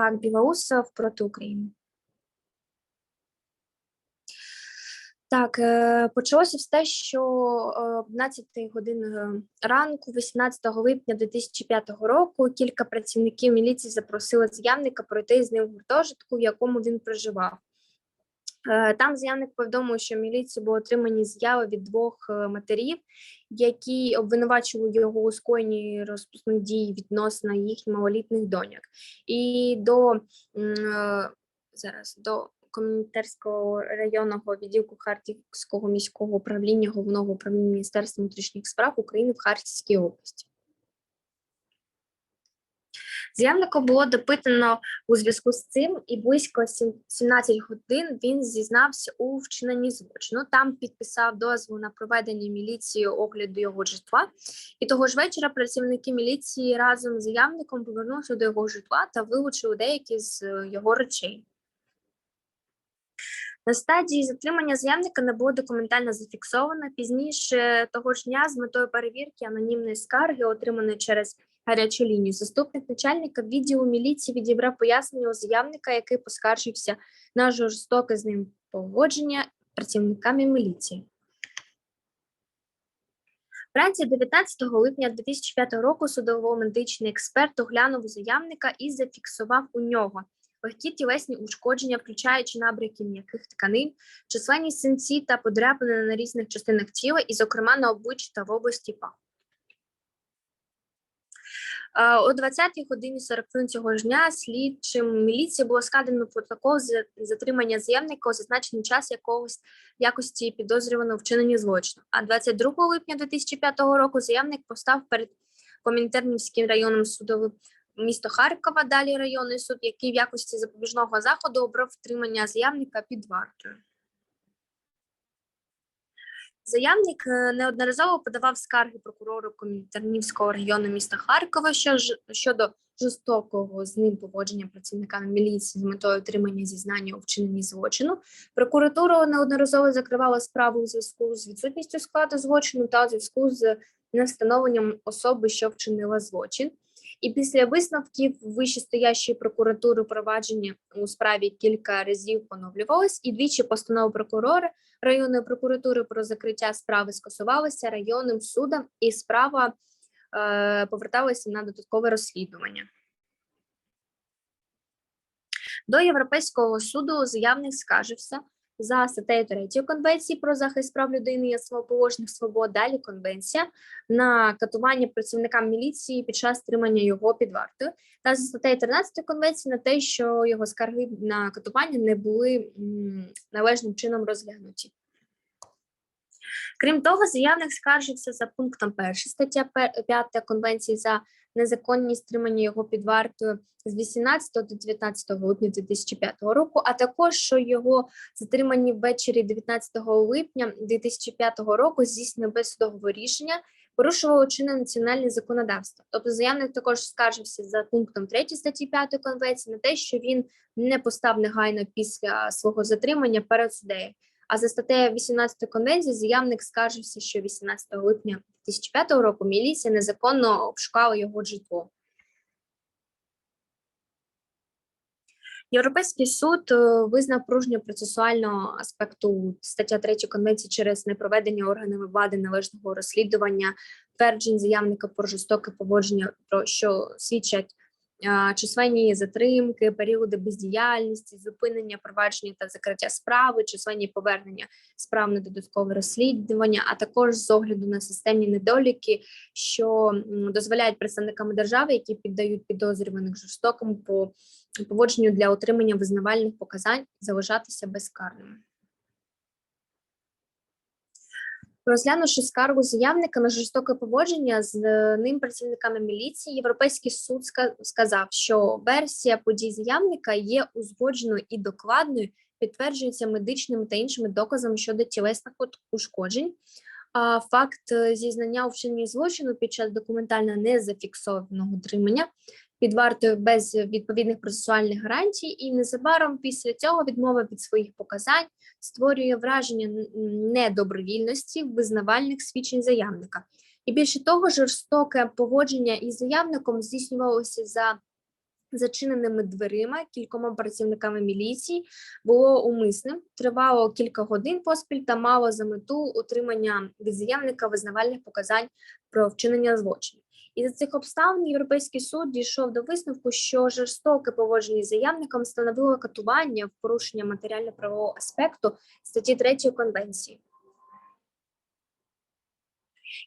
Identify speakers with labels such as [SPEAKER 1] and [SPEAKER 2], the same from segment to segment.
[SPEAKER 1] Так, Білоусов проти України. Так, е, почалося все, що е, 11 годин е, ранку, 18 липня 2005 року, кілька працівників міліції запросили з'явника пройти з ним в гуртожитку, в якому він проживав. Е, Там заявник повідомив, що в міліції були отримані заяви від двох е, матерів, які обвинувачували його у скоєнні розпусних дій відносно їх малолітніх доньок. І до е, зараз до Комінтерського районного відділку Харківського міського управління головного управління Міністерства внутрішніх справ України в Харківській області. Заявника було допитано у зв'язку з цим, і близько сім- 17 годин він зізнався у вчиненні злочину. Там підписав дозвіл на проведення міліцією огляду його житла. І того ж вечора працівники міліції разом з заявником повернувся до його житла та вилучили деякі з е, його речей. На стадії затримання заявника не було документально зафіксовано. Пізніше того ж дня з метою перевірки анонімної скарги, отриманої через гарячу лінію, заступник начальника відділу міліції відібрав пояснення у заявника, який поскаржився на жорстоке з ним поводження працівниками міліції. Вранці 19 липня 2005 року судово-медичний експерт оглянув заявника і зафіксував у нього легкі тілесні ушкодження, включаючи набряки м'яких тканин, численні синці та подряпини на різних частинах тіла, і, зокрема, на обличчі та в області пах. Е, О 20 годині 40 хвилин цього ж дня слідчим міліції було складено протокол за затримання заявника у зазначений час якогось якості підозрюваного вчинення злочину. А 22 липня 2005 року заявник постав перед Комінтернівським районним судовим місто Харкова, далі районний суд, який в якості запобіжного заходу обрав втримання заявника під вартою. Заявник е, неодноразово подавав скарги прокурору Комінтернівського району міста Харкова щодо жорстокого з ним поводження працівниками міліції з метою отримання зізнання у вчиненні злочину. Прокуратура неодноразово закривала справу у зв'язку з відсутністю складу злочину та у зв'язку з невстановленням особи, що вчинила злочин. І після висновків вищестоящої прокуратури провадження у справі кілька разів поновлювалось, і двічі постанови прокурора районної прокуратури про закриття справи скасувалася районним судом, і справа е, поверталася на додаткове розслідування. До Європейського суду заявник скаржився за статтею 3 Конвенції про захист прав людини і основоположних свобод. Далі конвенція на катування працівникам міліції під час тримання його під вартою, та за статтею 13 конвенції на те, що його скарги на катування не були належним чином розглянуті. Крім того, заявник скаржився за пунктом 1 стаття 5 Конвенції за незаконність тримання його під вартою з 18 до 19 липня 2005 року, а також що його затримані ввечері 19 липня 2005 року здійснено без судового рішення порушувало чинне національне законодавство. Тобто заявник також скаржився за пунктом 3 статті 5 конвенції на те, що він не постав негайно після свого затримання перед суддею. А за статтею 18 конвенції заявник скаржився, що 18 липня 2005 року міліція незаконно обшукала його житло. Європейський суд е, визнав порушення процесуального аспекту стаття 3 конвенції через непроведення органами влади належного розслідування тверджень заявника про жорстоке поводження, про що свідчать численні затримки, періоди бездіяльності, зупинення провадження та закриття справи, численні повернення справ на додаткове розслідування, а також з огляду на системні недоліки, що дозволяють представникам держави, які піддають підозрюваних жорстокому по поводженню для отримання визнавальних показань, залишатися безкарними. Розглянувши скаргу заявника на жорстоке поводження з е, ним працівниками міліції, Європейський суд ска- сказав, що версія подій заявника є узгодженою і докладною, підтверджується медичними та іншими доказами щодо тілесних ушкоджень. А факт е, зізнання у вчиненні злочину під час документально незафіксованого утримання під вартою без відповідних процесуальних гарантій, і незабаром після цього відмова від своїх показань створює враження недобровільності визнавальних свідчень заявника. І більше того, жорстоке поводження із заявником здійснювалося за зачиненими дверима кількома працівниками міліції було умисним, тривало кілька годин поспіль та мало за мету утримання від заявника визнавальних показань про вчинення злочинів. І за цих обставин Європейський суд дійшов до висновку, що жорстоке поводження з заявником становило катування в порушення матеріально-правового аспекту статті 3 Конвенції.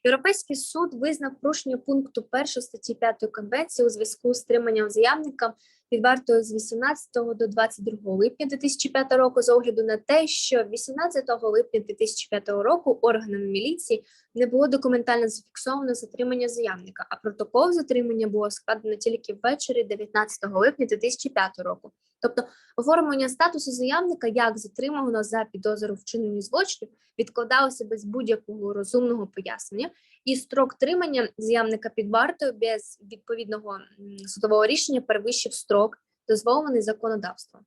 [SPEAKER 1] Європейський суд визнав порушення пункту 1 статті 5 Конвенції у зв'язку з триманням заявника вартою з 18 до 22 липня 2005 року з огляду на те, що 18 липня 2005 року органами міліції не було документально зафіксовано затримання заявника, а протокол затримання було складено тільки ввечері 19 липня 2005 року. Тобто оформлення статусу заявника як затриманого за підозру вчиненні злочинів відкладалося без будь-якого розумного пояснення, і строк тримання заявника під вартою без відповідного судового рішення перевищив строк, дозволений законодавством.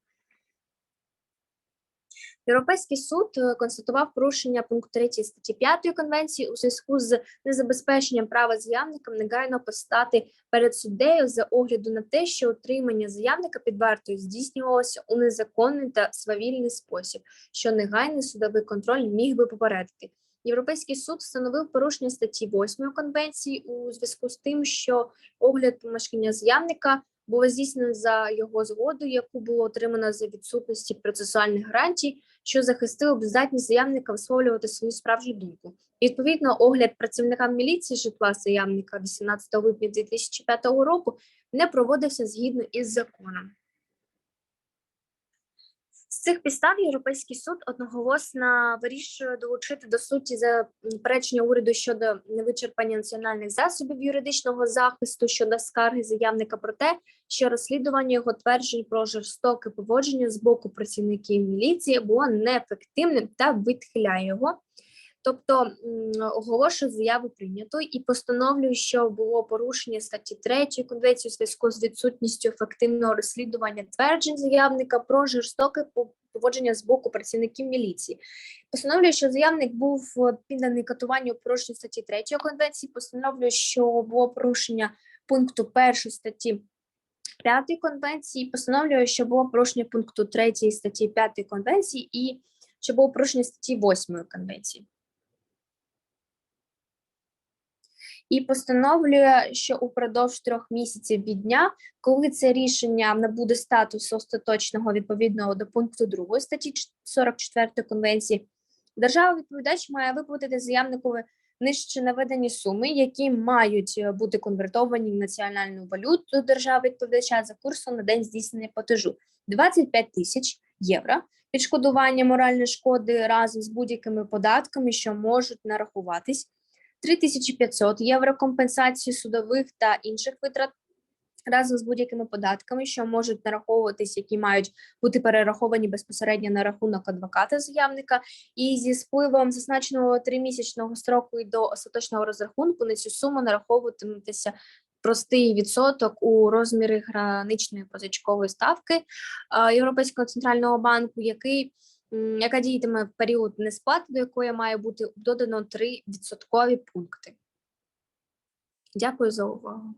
[SPEAKER 1] Європейський суд е, констатував порушення пункту 3 статті 5 конвенції у зв'язку з незабезпеченням права заявникам негайно постати перед суддею за огляду на те, що утримання заявника під вартою здійснювалося у незаконний та свавільний спосіб, що негайний судовий контроль міг би попередити. Європейський суд встановив порушення статті 8 конвенції у зв'язку з тим, що огляд помешкання заявника було здійснено за його згодою, яку було отримано за відсутності процесуальних гарантій, що захистило б здатність заявника висловлювати свою справжню думку. Відповідно, огляд працівникам міліції житла заявника 18 липня 2005 року не проводився згідно із законом. Цих підстав Європейський суд одноголосно вирішує долучити до суті заперечення уряду щодо невичерпання національних засобів юридичного захисту щодо скарги заявника про те, що розслідування його тверджень про жорстоке поводження з боку працівників міліції було неефективним та відхиляє його. Тобто м, оголошує заяву прийнято і постановлює, що було порушення статті 3 конвенції у зв'язку з відсутністю ефективного розслідування тверджень заявника про жорстоке поводження з боку працівників міліції. Постановлює, що заявник був е, підданий катуванню у порушенні статті 3 конвенції. Постановлює, що було порушення пункту 1 статті 5 конвенції. Постановлює, що було порушення пункту 3 статті 5 конвенції і що було порушення статті 8 конвенції. І постановлює, що упродовж трьох місяців від дня, коли це рішення набуде статусу остаточного відповідного до пункту 2 статті 44 конвенції, держава відповідач має виплатити заявникові нижче наведені суми, які мають е, бути конвертовані в національну валюту держави відповідача за курсом на день здійснення платежу 25 тисяч євро. Відшкодування моральної шкоди разом з будь-якими податками, що можуть нарахуватись, 3500 євро компенсації судових та інших витрат разом з будь-якими податками, що можуть нараховуватись, які мають бути перераховані безпосередньо на рахунок адвоката заявника, і зі спливом зазначеного тримісячного строку і до остаточного розрахунку на цю суму нараховуватиметься простий відсоток у розмірі граничної позичкової ставки Європейського центрального банку, який яка діятиме в період несплати, до якої має бути додано 3 відсоткові пункти. Дякую за увагу.